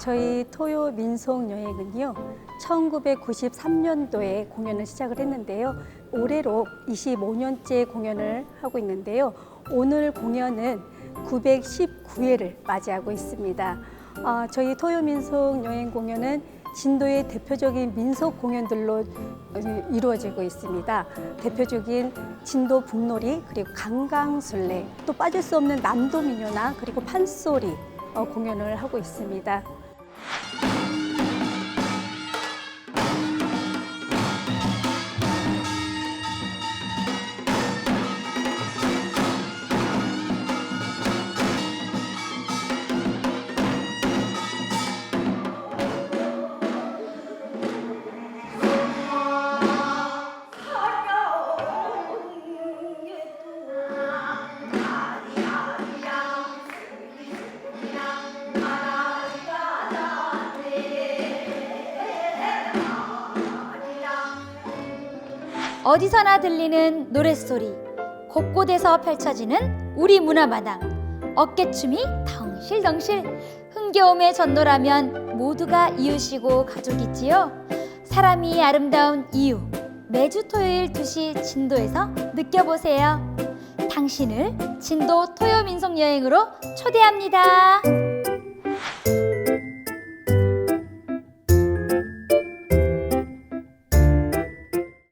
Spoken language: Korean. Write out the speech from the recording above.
저희 토요 민속 여행은요. 1993년도에 공연을 시작을 했는데요. 올해로 25년째 공연을 하고 있는데요. 오늘 공연은 919회를 맞이하고 있습니다. 아, 저희 토요 민속 여행 공연은 진도의 대표적인 민속 공연들로 어, 이루어지고 있습니다. 대표적인 진도 북놀이 그리고 강강술래 또 빠질 수 없는 남도 민요나 그리고 판소리 어, 공연을 하고 있습니다. 어디서나 들리는 노랫소리, 곳곳에서 펼쳐지는 우리 문화마당, 어깨춤이 덩실덩실, 흥겨움의 전도라면 모두가 이웃이고 가족이지요. 사람이 아름다운 이유, 매주 토요일 2시 진도에서 느껴보세요. 당신을 진도 토요 민속 여행으로 초대합니다.